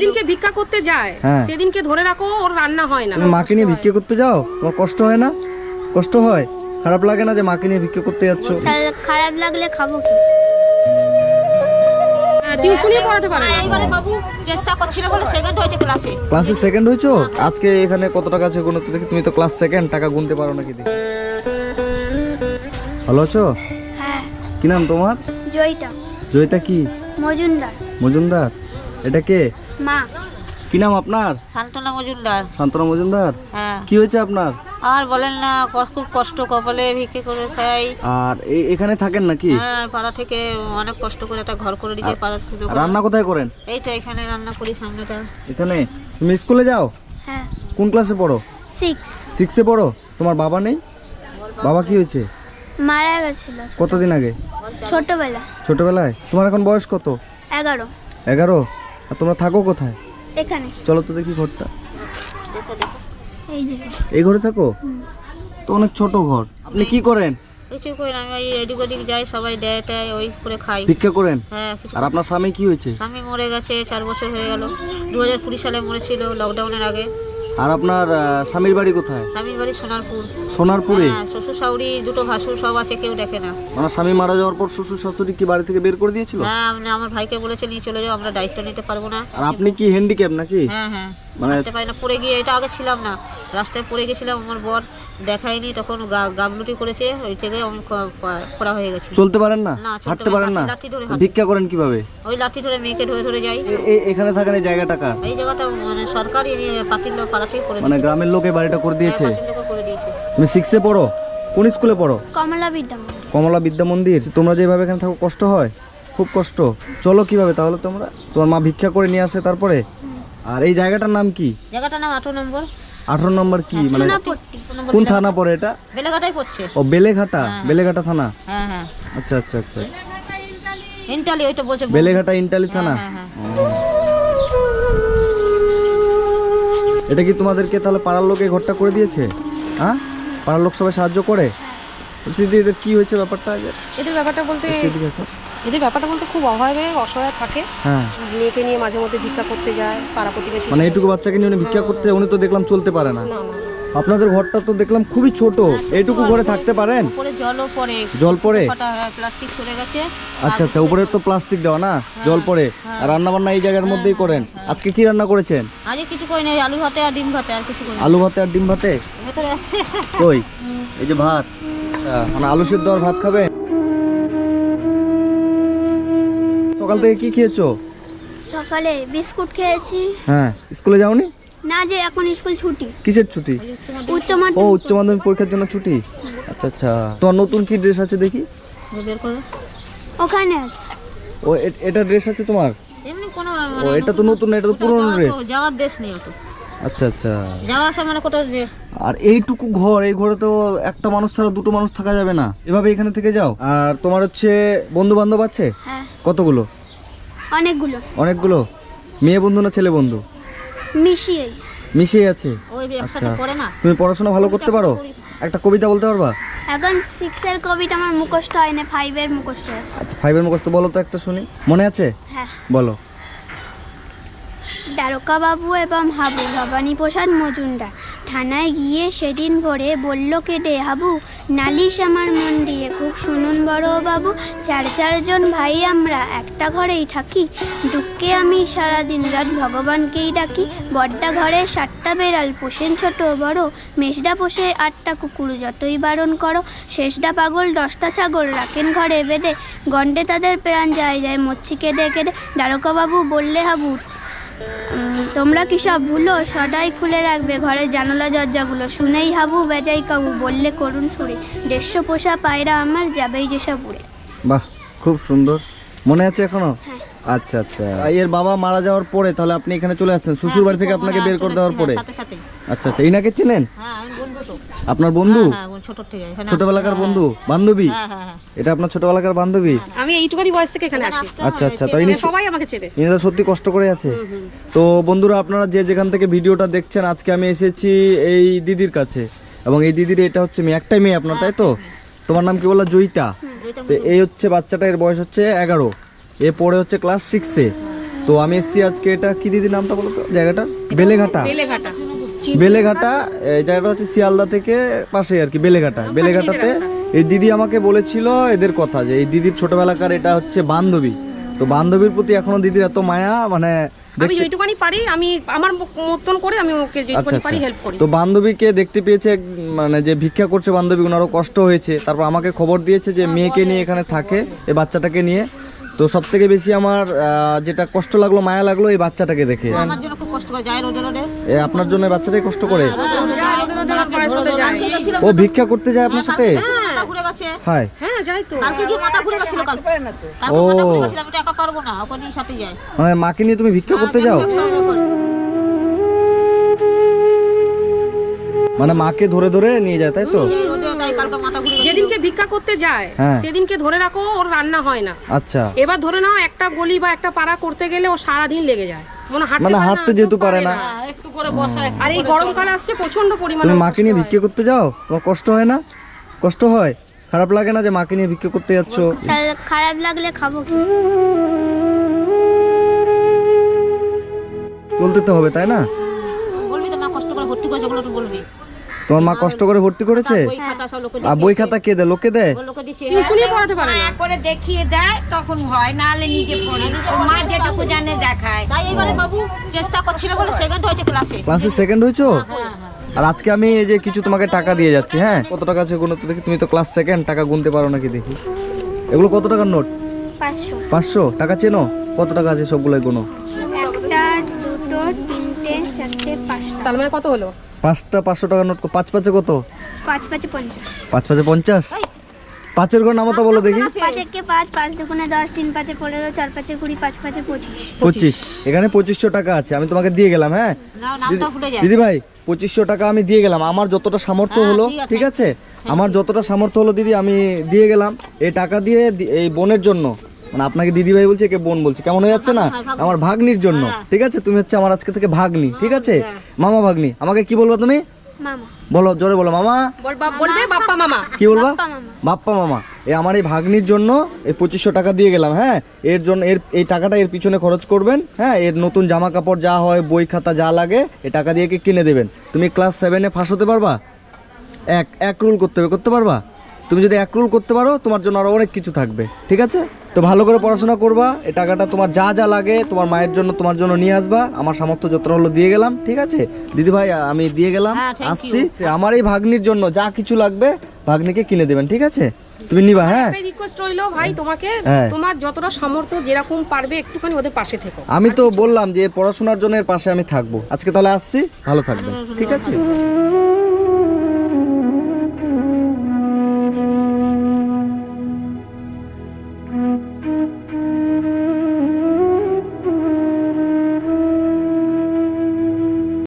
যেদিনকে ভিক্ষা করতে যায়। হ্যাঁ। সেদিনকে ধরে রাখো ওর রান্না হয় না। তুমি মাকে নিয়ে ভিক্ষা করতে যাও? তোমার কষ্ট হয় না? কষ্ট হয়? খারাপ লাগে না যে মাকে নিয়ে ভিক্ষা করতে যাচ্ছ? খারাপ লাগলে খাব কি? টিউশনই পড়াতে পারে না। এইবারে বাবু চেষ্টা করছিল বলে সেকেন্ড হয়েছে ক্লাসে ক্লাসে সেকেন্ড হয়েছো? আজকে এখানে কত টাকা আছে গুনতে দেখি তুমি তো ক্লাস সেকেন্ড টাকা গুনতে পারো নাকি দেখি। ভালো আছো? হ্যাঁ। কি নাম তোমার? জয়টা জয়িতা কি? মজুমদার। মজুমদার? এটা কে? মা। কি নাম আপনার? শান্তনা মজুমদার। শান্তনা মজুমদার? হ্যাঁ। কি হয়েছে আপনার? আর বলেন না খুব কষ্ট কপালে ভিক্ষে করে খাই। আর এখানে থাকেন নাকি? হ্যাঁ পাড়া থেকে অনেক কষ্ট করে একটা ঘর করে দিয়েছে পাড়ার সুযোগ রান্না কোথায় করেন? এই তো এখানে রান্না করি সামনেটা। এখানে? তুমি স্কুলে যাও? হ্যাঁ। কোন ক্লাসে পড়ো? সিক্স সিক্সে পড়ো? তোমার বাবা নেই? বাবা কি হয়েছে? মারা গেছিল। কতদিন আগে? ছোটবেলা ছোটবেলায়? তোমার এখন বয়স কত? এগারো। এগারো? আর তোমরা থাকো কোথায়? এখানে। চলো তো দেখি ঘরটা। এই যে। এই ঘরে থাকো? তো অনেক ছোট ঘর। আপনি কি করেন? কিছু করে না, আমি ওই এদিক ওদিক যাই সবাই দেয় টায় ওই করে খাই। ভিক্ষা করেন? হ্যাঁ কিছু আর আপনার স্বামী কি হয়েছে? স্বামী মরে গেছে চার বছর হয়ে গেল। দু হাজার কুড়ি সালে মরেছিল লকডাউনের আগে। আর আপনার স্বামীর বাড়ি কোথায়? স্বামীর বাড়ি সোনারপুর। সোনারপুরে? হ্যাঁ শ্বশুর শাশুড়ি দুটো ভাসুর সব আছে কেউ দেখে না। আমার স্বামী মারা যাওয়ার পর শ্বশুর শাশুড়ি কি বাড়ি থেকে বের করে দিয়েছিল? হ্যাঁ আমি আমার ভাইকে বলেছে নিয়ে চলে যাও আমরা দায়িত্ব নিতে পারব না। আর আপনি কি হ্যান্ডিক্যাপ নাকি? হ্যাঁ হ্যাঁ। মানে পারি না পড়ে গিয়ে এটা আগে ছিলাম না। রাস্তায় পড়ে গেছিলাম আমার বর। দেখায়নি তখন গা- গামলুটি করেছে ওই থেকে আমি খ- খ- খোড়া হয়ে গেছি। চলতে পারেন না? হাঁটতে পারেন না, লাঠি ধরে ভিক্ষা করেন কীভাবে? ওই লাঠি ধরে মেয়েকে ধরে ধরে যাই। এখানে থাকেন এই জায়গাটা কার? এই জায়গাটা মানে সরকারি পার্টির লোক পাড়াতেই করে মানে গ্রামের লোক বাড়িটা করে দিয়েছে? করে তুমি সিক্সে পড়ো? কোন স্কুলে পড়ো? কমলা বিদ্যামন্দির কমলা বিদ্যা মন্দির। তোমরা যেভাবে এখানে থাকো কষ্ট হয়? খুব কষ্ট। চলো কীভাবে? তাহলে তোমরা তোমার মা ভিক্ষা করে নিয়ে আসে তারপরে? আর এই জায়গাটার নাম কি? জায়গাটার নাম আঠারো নম্বর। আঠারো নম্বর কি? মানে কোন থানা পড়ে এটা? বেলেঘাটাই পড়ছে। ও বেলেঘাটা? বেলেঘাটা থানা? হ্যাঁ হ্যাঁ। আচ্ছা আচ্ছা আচ্ছা। ইন্টালি ওইটা বলছে বেলেঘাটা ইন্টালি থানা? হ্যাঁ হ্যাঁ। এটা কি তোমাদেরকে তাহলে পাড়ার লোক ঘরটা করে দিয়েছে? হ্যাঁ? পাড়ার লোক সবাই সাহায্য করে? দিদি এদের কি হয়েছে ব্যাপারটা? আগে এদের ব্যাপারটা বলতে এদের ব্যাপারটা বলতে খুব অভাবে অসহায় থাকে। হ্যাঁ। মেয়েকে নিয়ে মাঝে মধ্যে ভিক্ষা করতে যায় পাড়া প্রতিবেশী মানে এইটুকু বাচ্চাকে নিয়ে উনি ভিক্ষা করতে উনি তো দেখলাম চলতে পারে না। আপনাদের ঘরটা তো দেখলাম খুবই ছোট। এইটুকু ঘরে থাকতে পারেন? উপরে জলও পড়ে। জল পড়ে? কটা প্লাস্টিক সরে গেছে। আচ্ছা আচ্ছা উপরে তো প্লাস্টিক দেওয়া না? জল পড়ে। আর রান্না বান্না এই জায়গার মধ্যেই করেন? আজকে কি রান্না করেছেন? আজকে কিছু করি না আলু ভাতে আর ডিম ভাতে আর কিছু করি আলু ভাতে আর ডিম ভাতে? ভেতরে আসছে কই? এই যে ভাত। মানে আলু সিদ্ধ আর ভাত খাবে সকাল থেকে কি খেয়েছো? সকালে বিস্কুট খেয়েছি। হ্যাঁ স্কুলে যাওনি? না যে এখন স্কুল ছুটি। কিসের ছুটি? উচ্চ ও মাধ্যমিক উচ্চ মাধ্যমিক পরীক্ষার জন্য ছুটি? আচ্ছা আচ্ছা। তোমার নতুন কি ড্রেস আছে দেখি? ওখানে আছে। ও এটা ড্রেস আছে তোমার? এমনি কোনো ও এটা তো নতুন এটা তো পুরনো ড্রেস। যাওয়ার দেশ নেই অত। আচ্ছা আচ্ছা। যাওয়া আসা মানে কোথাও যে- আর এইটুকু ঘর এই ঘরে তো একটা মানুষ ছাড়া দুটো মানুষ থাকা যাবে না। এভাবে এখানে থেকে যাও। আর তোমার হচ্ছে বন্ধু বান্ধব আছে? হ্যাঁ। কতগুলো? অনেকগুলো। অনেকগুলো? মেয়ে বন্ধু না ছেলে বন্ধু? মিশিয়েই মিশিয়ে আছে? ওই একসাথে আচ্ছা। পড়ে না। তুমি পড়াশোনা ভালো করতে পারো? একটা কবিতা বলতে পারবা? এখন সিক্সের কবিতা আমার মুখস্থ হয় না ফাইভের মুখস্থ আছে। আচ্ছা ফাইভের মুখস্থ বলো তো একটা শুনি। মনে আছে? হ্যাঁ। বলো। দ্বারকাবাবু এবং হাবু ভবানী প্রসাদ মজুমদার। থানায় গিয়ে সেদিন ভোরে বলল কেটে হাবু নালিশ আমার মন দিয়ে। খুব শুনুন বড় বাবু, চার চারজন ভাই আমরা একটা ঘরেই থাকি। দুঃখে আমি সারা দিন রাত ভগবানকেই ডাকি। বড্ডা ঘরে সাতটা বেড়াল, পোষেন ছোট বড়। মেষডা পোষে আটটা কুকুর, যতই বারণ করো শেষডা পাগল, দশটা ছাগল রাখেন ঘরে বেঁধে। গন্ডে তাদের প্রাণ যায় যায় মচ্ছি কেঁদে কেঁদে দ্বারকাবাবু বললে, হাবু তোমরা কি সব ভুলো? সদাই খুলে রাখবে ঘরের জানলা দরজাগুলো। শুনেই হাবু বেজাই কাবু বললে করুন সুরে দেড়শো পোষা পায়রা আমার যাবেই যেসব উড়ে। বাহ খুব সুন্দর। মনে আছে এখনও? হ্যাঁ। আচ্ছা আচ্ছা। এর বাবা মারা যাওয়ার পরে তাহলে আপনি এখানে চলে আসছেন। শ্বশুর বাড়ি থেকে আপনাকে বের করে দেওয়ার পরে? সাথে আচ্ছা আচ্ছা। ইনাকে চিনেন? হ্যাঁ আপনার বন্ধু? হ্যাঁ এখানে ছোটবেলাকার বন্ধু? বান্ধবী? হ্যাঁ হ্যাঁ হ্যাঁ। এটা আপনার ছোটবেলাকার বান্ধবী? আমি এইটুকানি বয়স থেকে এখানে আসি। আচ্ছা আচ্ছা। তো ইনি সবাই আমাকে চেনে। ইনি তো সত্যি কষ্ট করে আছে। তো বন্ধুরা আপনারা যে যেখান থেকে ভিডিওটা দেখছেন আজকে আমি এসেছি এই দিদির কাছে। এবং এই দিদির এটা হচ্ছে মেয়ে একটাই মেয়ে আপনার তাই তো? তোমার নাম কি বললা? জয়িতা? তো এই হচ্ছে বাচ্চাটা এর বয়স হচ্ছে এগারো। এ পড়ে হচ্ছে ক্লাস সিক্সে। তো আমি এসেছি আজকে এটা কি দিদি নামটা বলো তো? জায়গাটা? বেলেঘাটা। বেলেঘাটা। বেলেঘাটা এই জায়গাটা হচ্ছে শিয়ালদা থেকে পাশে আর কি বেলেঘাটা। বেলেঘাটাতে এই দিদি আমাকে বলেছিল এদের কথা যে এই দিদির ছোটবেলাকার এটা হচ্ছে বান্ধবী। তো বান্ধবীর প্রতি এখনও দিদির এত মায়া মানে আমি যেটুকানি পারি আমি আমার মতন করে আমি ওকে আচ্ছা আচ্ছা পারি হেল্প করি। তো বান্ধবীকে দেখতে পেয়েছে মানে যে ভিক্ষা করছে বান্ধবী ওনারও কষ্ট হয়েছে। তারপর আমাকে খবর দিয়েছে যে মেয়েকে নিয়ে এখানে থাকে এই বাচ্চাটাকে নিয়ে। তো সব থেকে বেশি আমার যেটা কষ্ট লাগল মায়া লাগল এই বাচ্চাটাকে দেখে। আমার জন্য খুব কষ্ট করে যায় রোডে রোডে এ আপনার জন্য এই বাচ্চাটাই কষ্ট করে? সাথে যায় ও ভিক্ষা করতে যায় আপনার সাথে? হ্যাঁ। গেছিল কাল। কালকে ও। সাথে মানে মাকে নিয়ে তুমি ভিক্ষা করতে যাও? মানে মাকে ধরে ধরে নিয়ে যায় তাই তো রোডে তাই কালকে মাথা ঘুরে গেছিল। যেদিনকে ভিক্ষা করতে যায় হ্যাঁ। সেদিনকে ধরে রাখো ওর রান্না হয় না। আচ্ছা। এবার ধরে নাও একটা গলি বা একটা পাড়া করতে গেলে ও সারাদিন লেগে যায়। মানে হাঁটতে মানে পারে না, হাঁটতে যেহেতু কেউ পারে না। একটু করে বসায় আর এই গরমকাল আসছে প্রচণ্ড পরিমাণে তুমি মাকে নিয়ে ভিক্ষা করতে যাও? তোমার কষ্ট হয় না? কষ্ট হয়? খারাপ লাগে না যে মাকে নিয়ে ভিক্ষা করতে যাচ্ছ? খারাপ লাগলে খাব। চলতে তো হবে তাই না? বলবি তো মা কষ্ট করে ভর্তি বলবি। তোমার মা কষ্ট করে ভর্তি করেছে? বই খাতা আর বই খাতা কে দেয়? লোকে দেয়? টিউশনই পড়াতে পারে না। করে দেখিয়ে দেয় তখন হয় নাহলে নিজে পড়ে। মা যেটুকু জানে দেখায়। তাই এবারে বাবু চেষ্টা করছিল বলে সেকেন্ড হয়েছে ক্লাসে ক্লাসে সেকেন্ড হয়েছো? আর আজকে আমি এই যে কিছু তোমাকে টাকা দিয়ে যাচ্ছি হ্যাঁ? কত টাকা আছে গুনো তো দেখি? তুমি তো ক্লাস সেকেন্ড টাকা গুনতে পারো নাকি দেখি? এগুলো কত টাকার নোট? পাঁচশো। পাঁচশো? টাকা চেনো? কত টাকা আছে সবগুলো গুনো? তার মানে কত হলো? পাঁচটা পাঁচশো টাকা নোট পাঁচ পাঁচে কত? পাঁচ পাঁচে পঞ্চাশ। পাঁচ পাঁচে পঞ্চাশ? পাঁচের ঘর নামতা বলো দেখি। পাঁচ পাঁচ পাঁচ? দুগুণে দশ তিন পাঁচে পনেরো চার পাঁচে কুড়ি পাঁচ পাঁচে পঁচিশ। পঁচিশ। এখানে পঁচিশশো টাকা আছে আমি তোমাকে দিয়ে গেলাম হ্যাঁ? দিদি ভাই পঁচিশশো টাকা আমি দিয়ে গেলাম। আমার যতটা সামর্থ্য হ্যাঁ, হলো ঠিক আছে। আমার যতটা সামর্থ্য হলো দিদি আমি দিয়ে গেলাম। এই টাকা দিয়ে এই বোনের জন্য। মানে আপনাকে দিদি ভাই বলছে একে বোন বলছে। কেমন হয়ে যাচ্ছে না? হ্যাঁ, আমার ভাগ্নির জন্য। ঠিক আছে? তুমি হচ্ছে আমার আজকে থেকে ভাগ্নি। ঠিক আছে? মামা ভাগ্নি আমাকে কি বলব তুমি? বলো জোরে বলো মামা। বলবে বাপ্পা মামা। কি বলবা? বাপ্পা মামা। এই আমার এই ভাগ্নির জন্য এই পঁচিশশো টাকা দিয়ে গেলাম হ্যাঁ? এর জন্য এর এই টাকাটা এর পিছনে খরচ করবেন হ্যাঁ? এর নতুন জামা কাপড় যা হয় বই খাতা যা লাগে এই টাকা দিয়ে কিনে দেবেন। তুমি ক্লাস সেভেনে ফাঁস হতে পারবা? এক এক রুল করতে হবে করতে পারবা? তুমি যদি এক রুল করতে পারো তোমার জন্য আরও অনেক কিছু থাকবে। ঠিক আছে? তো ভালো করে পড়াশোনা করবা এই টাকাটা তোমার যা যা লাগে তোমার মায়ের জন্য তোমার জন্য নিয়ে আসবা। আমার সামর্থ্য যতটা হলো দিয়ে গেলাম ঠিক আছে? দিদি ভাই আমি দিয়ে গেলাম হ্যাঁ. আসছি। আমার এই ভাগ্নির জন্য যা কিছু লাগবে ভাগ্নিকে কিনে দেবেন ঠিক আছে? তুমি নিবা হ্যাঁ? রিকোয়েস্ট রইল ভাই তোমাকে। হ্যাঁ। তোমার যতটা সামর্থ্য যেরকম পারবে একটুখানি ওদের পাশে থেকো। আমি তো বললাম যে পড়াশোনার জন্য এর পাশে আমি থাকব। আজকে তাহলে আসছি ভালো থাকবে ঠিক আছে?